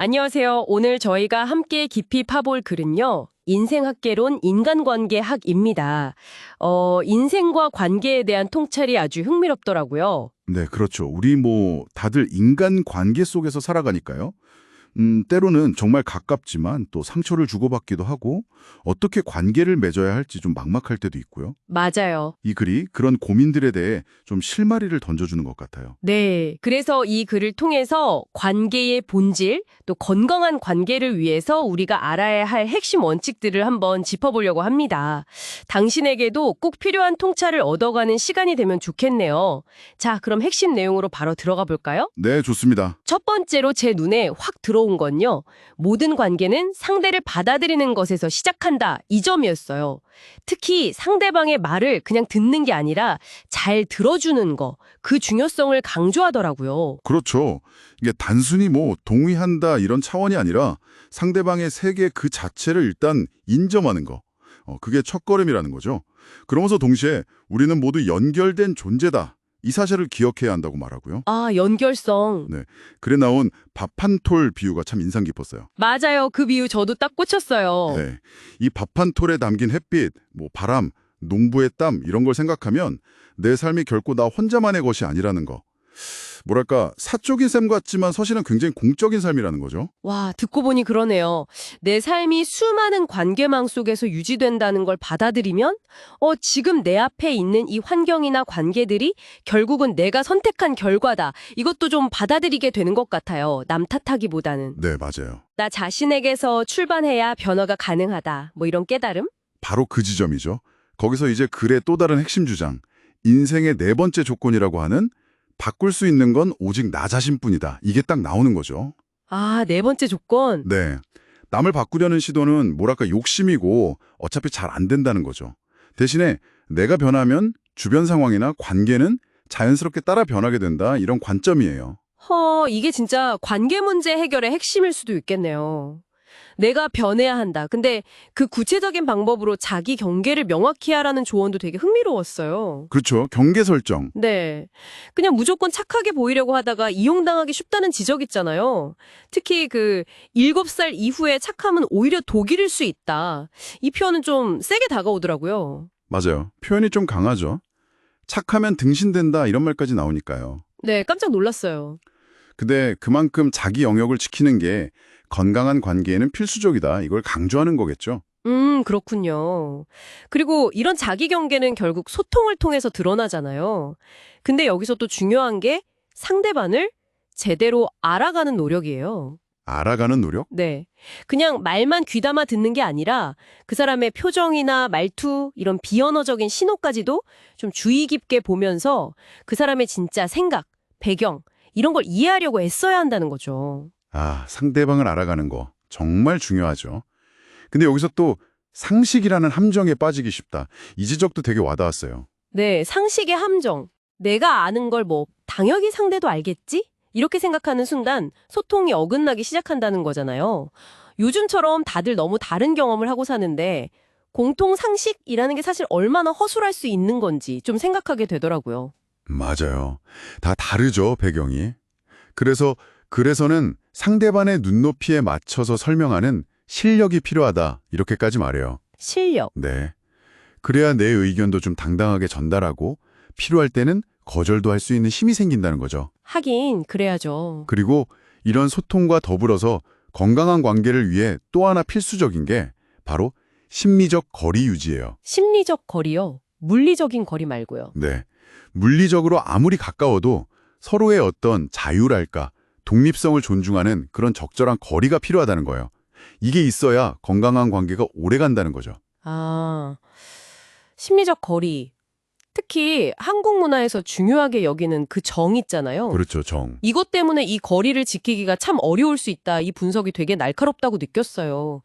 안녕하세요. 오늘 저희가 함께 깊이 파볼 글은요. 인생학개론 인간관계학입니다. 어, 인생과 관계에 대한 통찰이 아주 흥미롭더라고요. 네, 그렇죠. 우리 뭐 다들 인간 관계 속에서 살아가니까요. 음, 때로는 정말 가깝지만 또 상처를 주고받기도 하고 어떻게 관계를 맺어야 할지 좀 막막할 때도 있고요. 맞아요. 이 글이 그런 고민들에 대해 좀 실마리를 던져주는 것 같아요. 네. 그래서 이 글을 통해서 관계의 본질, 또 건강한 관계를 위해서 우리가 알아야 할 핵심 원칙들을 한번 짚어보려고 합니다. 당신에게도 꼭 필요한 통찰을 얻어가는 시간이 되면 좋겠네요. 자, 그럼 핵심 내용으로 바로 들어가 볼까요? 네, 좋습니다. 첫 번째로 제 눈에 확 들어온 건요. 모든 관계는 상대를 받아들이는 것에서 시작한다. 이 점이었어요. 특히 상대방의 말을 그냥 듣는 게 아니라 잘 들어주는 거. 그 중요성을 강조하더라고요. 그렇죠. 이게 단순히 뭐 동의한다 이런 차원이 아니라 상대방의 세계 그 자체를 일단 인정하는 거. 어, 그게 첫걸음이라는 거죠. 그러면서 동시에 우리는 모두 연결된 존재다. 이 사실을 기억해야 한다고 말하고요. 아, 연결성. 글에 나온 밥 한 톨 비유가 참 인상 깊었어요. 맞아요. 그 비유 저도 딱 꽂혔어요. 네. 이 밥 한 톨에 담긴 햇빛, 뭐 바람, 농부의 땀 이런 걸 생각하면 내 삶이 결코 나 혼자만의 것이 아니라는 거. 뭐랄까 사적인 셈 같지만 사실은 굉장히 공적인 삶이라는 거죠. 와, 듣고 보니 그러네요. 내 삶이 수많은 관계망 속에서 유지된다는 걸 받아들이면, 어, 지금 내 앞에 있는 이 환경이나 관계들이 결국은 내가 선택한 결과다. 이것도 좀 받아들이게 되는 것 같아요. 남 탓하기보다는. 네, 맞아요. 나 자신에게서 출발해야 변화가 가능하다. 뭐 이런 깨달음? 바로 그 지점이죠. 거기서 이제 글의 또 다른 핵심 주장, 인생의 네 번째 조건이라고 하는 바꿀 수 있는 건 오직 나 자신뿐이다. 이게 딱 나오는 거죠. 아, 네 번째 조건. 네. 남을 바꾸려는 시도는 뭐랄까 욕심이고 어차피 잘 안 된다는 거죠. 대신에 내가 변하면 주변 상황이나 관계는 자연스럽게 따라 변하게 된다. 이런 관점이에요. 허, 이게 진짜 관계 문제 해결의 핵심일 수도 있겠네요. 내가 변해야 한다. 근데 그 구체적인 방법으로 자기 경계를 명확히 하라는 조언도 되게 흥미로웠어요. 그렇죠. 경계 설정. 네. 그냥 무조건 착하게 보이려고 하다가 이용당하기 쉽다는 지적 있잖아요. 특히 그 7살 이후에 착함은 오히려 독일일 수 있다. 이 표현은 좀 세게 다가오더라고요. 맞아요. 표현이 좀 강하죠. 착하면 등신된다 이런 말까지 나오니까요. 네, 깜짝 놀랐어요. 근데 그만큼 자기 영역을 지키는 게 건강한 관계에는 필수적이다. 이걸 강조하는 거겠죠. 음, 그렇군요. 그리고 이런 자기 경계는 결국 소통을 통해서 드러나잖아요. 근데 여기서 또 중요한 게 상대방을 제대로 알아가는 노력이에요. 알아가는 노력? 네. 그냥 말만 귀담아 듣는 게 아니라 그 사람의 표정이나 말투, 이런 비언어적인 신호까지도 좀 주의 깊게 보면서 그 사람의 진짜 생각, 배경, 이런 걸 이해하려고 애써야 한다는 거죠. 아, 상대방을 알아가는 거 정말 중요하죠. 근데 여기서 또 상식이라는 함정에 빠지기 쉽다. 이 지적도 되게 와닿았어요. 네, 상식의 함정. 내가 아는 걸 뭐 당연히 상대도 알겠지? 이렇게 생각하는 순간 소통이 어긋나기 시작한다는 거잖아요. 요즘처럼 다들 너무 다른 경험을 하고 사는데 공통 상식이라는 게 사실 얼마나 허술할 수 있는 건지 좀 생각하게 되더라고요. 맞아요. 다 다르죠, 배경이. 그래서 글에서는 상대방의 눈높이에 맞춰서 설명하는 실력이 필요하다. 이렇게까지 말해요. 실력. 네. 그래야 내 의견도 좀 당당하게 전달하고 필요할 때는 거절도 할 수 있는 힘이 생긴다는 거죠. 하긴 그래야죠. 그리고 이런 소통과 더불어서 건강한 관계를 위해 또 하나 필수적인 게 바로 심리적 거리 유지예요. 심리적 거리요. 물리적인 거리 말고요. 네. 물리적으로 아무리 가까워도 서로의 어떤 자유랄까, 독립성을 존중하는 그런 적절한 거리가 필요하다는 거예요. 이게 있어야 건강한 관계가 오래 간다는 거죠. 아, 심리적 거리. 특히 한국 문화에서 중요하게 여기는 그 정 있잖아요. 그렇죠, 정. 이것 때문에 이 거리를 지키기가 참 어려울 수 있다. 이 분석이 되게 날카롭다고 느꼈어요.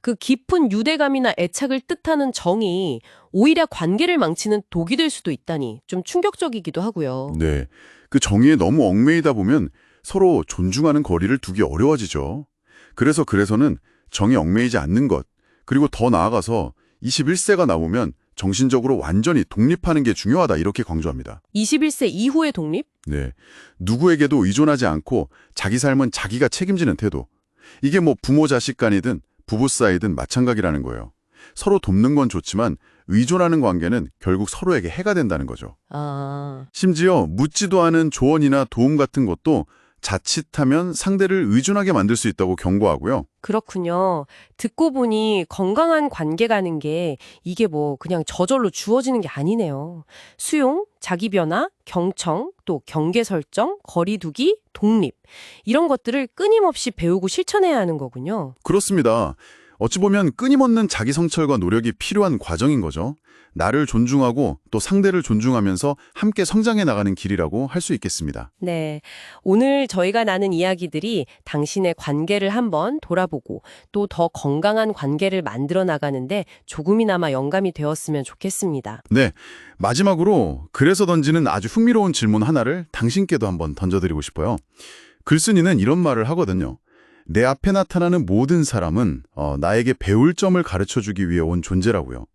그 깊은 유대감이나 애착을 뜻하는 정이 오히려 관계를 망치는 독이 될 수도 있다니 좀 충격적이기도 하고요. 네. 그 정의에 너무 얽매이다 보면 서로 존중하는 거리를 두기 어려워지죠. 그래서 그래서는 정에 얽매이지 않는 것, 그리고 더 나아가서 21세가 나오면 정신적으로 완전히 독립하는 게 중요하다 이렇게 강조합니다. 21세 이후의 독립? 네. 누구에게도 의존하지 않고 자기 삶은 자기가 책임지는 태도. 이게 뭐 부모 자식 간이든 부부 사이든 마찬가지라는 거예요. 서로 돕는 건 좋지만 의존하는 관계는 결국 서로에게 해가 된다는 거죠. 아, 심지어 묻지도 않은 조언이나 도움 같은 것도 자칫하면 상대를 의존하게 만들 수 있다고 경고하고요. 그렇군요. 듣고 보니 건강한 관계 가는 게 이게 뭐 그냥 저절로 주어지는 게 아니네요. 수용, 자기 변화, 경청, 또 경계 설정, 거리 두기, 독립. 이런 것들을 끊임없이 배우고 실천해야 하는 거군요. 그렇습니다. 어찌 보면 끊임없는 자기 성찰과 노력이 필요한 과정인 거죠. 나를 존중하고 또 상대를 존중하면서 함께 성장해 나가는 길이라고 할 수 있겠습니다. 네. 오늘 저희가 나눈 이야기들이 당신의 관계를 한번 돌아보고 또 더 건강한 관계를 만들어 나가는데 조금이나마 영감이 되었으면 좋겠습니다. 네. 마지막으로 그래서 던지는 아주 흥미로운 질문 하나를 당신께도 한번 던져드리고 싶어요. 글쓴이는 이런 말을 하거든요. 내 앞에 나타나는 모든 사람은 어, 나에게 배울 점을 가르쳐주기 위해 온 존재라고요.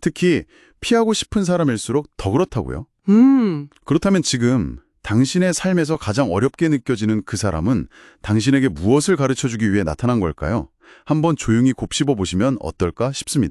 특히 피하고 싶은 사람일수록 더 그렇다고요. 음, 그렇다면 지금 당신의 삶에서 가장 어렵게 느껴지는 그 사람은 당신에게 무엇을 가르쳐주기 위해 나타난 걸까요? 한번 조용히 곱씹어 보시면 어떨까 싶습니다.